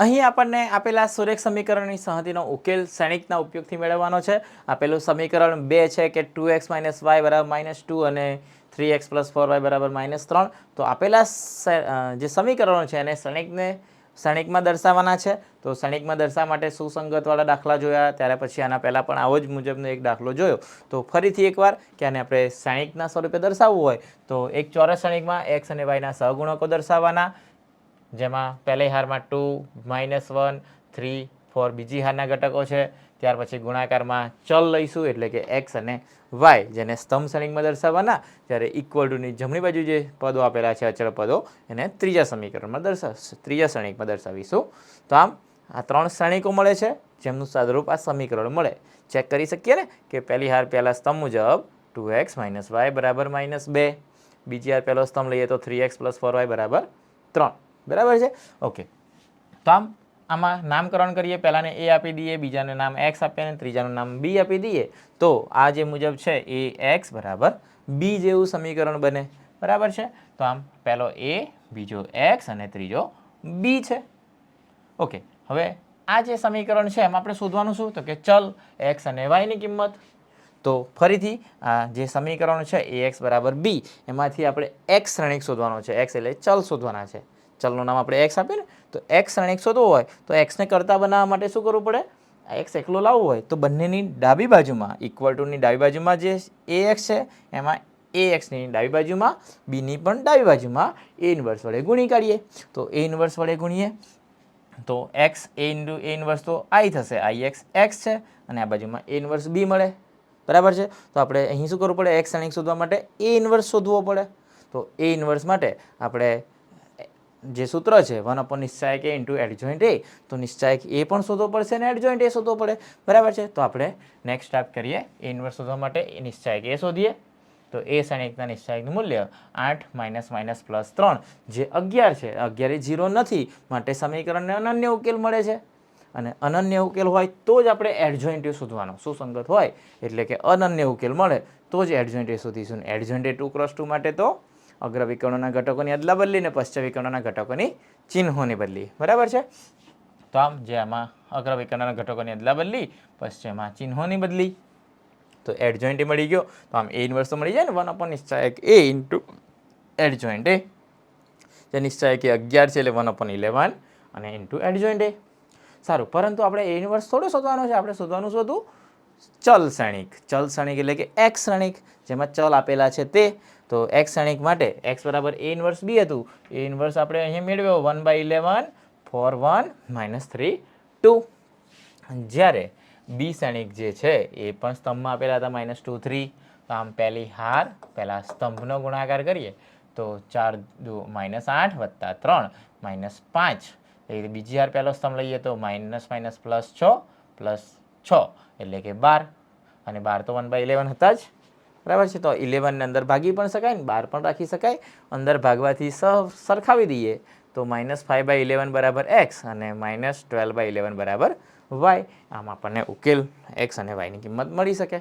અહીં આપણને આપેલા સુરેખ સમીકરણની સહતિનો ઉકેલ શ્રેણિકના ઉપયોગથી મેળવવાનો છે. આપેલું સમીકરણ બે છે કે ટુ એક્સ માઇનસ વાય બરાબર માઇનસ ટુ અને three X plus four Y બરાબર માઇનસ ત્રણ. તો આપેલા જે સમીકરણો છે એને શ્રેણિકને, શ્રેણિકમાં દર્શાવવાના છે. તો શ્રેણિકમાં દર્શાવવા માટે સુસંગતવાળા દાખલા જોયા, ત્યારે પછી આના પહેલાં પણ આવો જ મુજબનો એક દાખલો જોયો. તો ફરીથી એકવાર કે આને આપણે શ્રેણિકના સ્વરૂપે દર્શાવવું હોય, તો એક ચોરસ શ્રેણિકમાં એક્સ અને વાયના સહગુણકો દર્શાવવાના જેમાં પહેલી હારમાં two, minus one, three, four બીજી હારના ઘટકો છે. ત્યાર પછી ગુણાકારમાં ચલ લઈશું, એટલે કે એક્સ અને વાય, જેને સ્તંભ શ્રેણીમાં દર્શાવવાના, જ્યારે ઇક્વલ ટુની જમણી બાજુ જે પદો આપેલા છે, અચળ પદો, એને ત્રીજા સમીકરણમાં દર્શાવ ત્રીજા શ્રેણિકમાં દર્શાવીશું. તો આમ, આ ત્રણ શ્રેણીકો મળે છે, જેમનું સાદરૂપ આ સમીકરણ મળે. ચેક કરી શકીએ ને કે પહેલી હાર પહેલાં સ્તંભ મુજબ ટુ એક્સ માઇનસ વાય બરાબર માઇનસ બે. બીજી હાર પહેલો સ્તંભ લઈએ તો three X plus four Y બરાબર ત્રણ. બરાબર છે? ઓકે તો આમ આમાં નામકરણ કરીએ. પહેલાંને એ આપી દઈએ, બીજાને નામ એક્સ આપીએ અને ત્રીજાનું નામ બી આપી દઈએ. તો આ જે મુજબ છે એ એક્સ બરાબર બી જેવું સમીકરણ બને. બરાબર છે? તો આમ પહેલો એ બીજો એક્સ અને ત્રીજો બી છે. ઓકે હવે આ જે સમીકરણ છે એમાં આપણે શોધવાનું શું? તો કે ચલ એક્સ અને વાયની કિંમત. તો ફરીથી આ જે સમીકરણ છે એ એક્સ બરાબર બી એમાંથી આપણે એક્સ શ્રેણિક શોધવાનો છે. એક્સ એટલે ચલ શોધવાના છે. ચલનું નામ આપણે એક્સ આપીએ ને, તો એક્સ શ્રેણિક શોધવો હોય, તો એક્સને કરતા બનાવવા માટે શું કરવું પડે? એક્સ એકલો લાવવું હોય, તો બંનેની ડાબી બાજુમાં ઇક્વલ ટુની ડાબી બાજુમાં જે એ એક્સ છે, એમાં એ એક્સની ડાબી બાજુમાં બીની પણ ડાબી બાજુમાં એ ઇન્વર્સ વડે ગુણી કાઢીએ. તો એ ઇન્વર્સ વડે ગુણીએ, તો X A into A inverse તો આઈ થશે આઈ એક્સ એક્સ છે, અને આ બાજુમાં એ ઇન્વર્સ બી મળે. બરાબર છે? તો આપણે અહીં શું કરવું પડે? એક્સ શ્રેણિક શોધવા માટે એ ઇન્વર્સ શોધવો પડે. તો એ ઇન્વર્સ માટે આપણે જે સૂત્ર છે વન અપોન નિશ્ચાયક એ ઇન્ટુ એડજોઇન્ટ એ તો નિશ્ચાયક એ પણ શોધવો પડશે અને એડજોઇન્ટ એ શોધવો પડે. બરાબર છે? તો આપણે નેક્સ્ટ સ્ટેપ કરીએ. એ ઇન્વર્સ શોધવા માટે એ નિશ્ચાયક એ શોધીએ. તો એ સાણિકના નિશ્ચાયકનું મૂલ્ય આઠ માઇનસ માઇનસ પ્લસ ત્રણ, જે અગિયાર છે. અગિયાર એ ઝીરો નથી, માટે સમીકરણને અનન્ય ઉકેલ મળે છે. અને અનન્ય ઉકેલ હોય તો જ આપણે એડજોઇન્ટિવ શોધવાનો. સુસંગત હોય, એટલે કે અનન્ય ઉકેલ મળે, તો જ એડજોઇન્ટિવ શોધીશું. એડજોઇન્ટિવ ટુ ક્રોસ ટુ માટે તો અગ્ર વિકર્ણોના ઘટકોની અદલા બદલી ને પશ્ચ વિકર્ણોના ઘટકોની ચિહ્નોની બદલી. બરાબર છે? તો આમ જે આમાં અગ્ર વિકર્ણના ઘટકોની અદલા બદલી પશ્ચિમમાં ચિહ્નોની બદલી. તો એડજોઇન્ટ મળી ગયો. તો આમ એ ઇન્વર્સ તો મળી જાય ને? વન અપોન નિશ્ચાયક એ ઇન્ટુ એડજોઇન્ટ એ. જે નિશ્ચાયક એ અગિયાર છે એટલે વન અપોન ઇલેવન અને ઇન્ટુ એડજોઇન્ટ એ. સારું, પરંતુ આપણે એ ઇન્વર્સ થોડું શોધવાનો છે. આપણે શોધવાનું શોધું ચલ શ્રેણિક. ચલ શ્રેણિક એટલે કે એક્સ શ્રેણિક, જેમાં ચલ આપેલા છે તે તો એક્સ ક્ષણિક માટે એક્સ બરાબર એ ઇન્વર્સ બી હતું. એ ઇન્વર્સ આપણે અહીંયા મેળવ્યો. One by eleven four one minus three two જ્યારે બી ક્ષણિક જે છે, એ પણ સ્તંભમાં આપેલા હતા માઇનસ ટુ થ્રી તો આમ પહેલી હાર, પહેલાં સ્તંભનો ગુણાકાર કરીએ. તો ચાર દુ માઇનસ આઠ વત્તા ત્રણ માઇનસ પાંચ. એટલે બીજી હાર પહેલો સ્તંભ લઈએ તો માઇનસ માઇનસ પ્લસ છ પ્લસ છ. એટલે કે બાર. અને બાર તો વન બાય ઇલેવન હતા જ. બરાબર છે? તો ઇલેવનને અંદર ભાગી પણ શકાય ને બાર પણ રાખી શકાય. અંદર ભાગવાથી સરખાવી દઈએ. તો માઇનસ ફાઇવ બાય ઇલેવન બરાબર એક્સ અને માઇનસ ટ્વેલ્વ બાય ઇલેવન બરાબર વાય આમ આપણને ઉકેલ એક્સ અને વાયની કિંમત મળી શકે.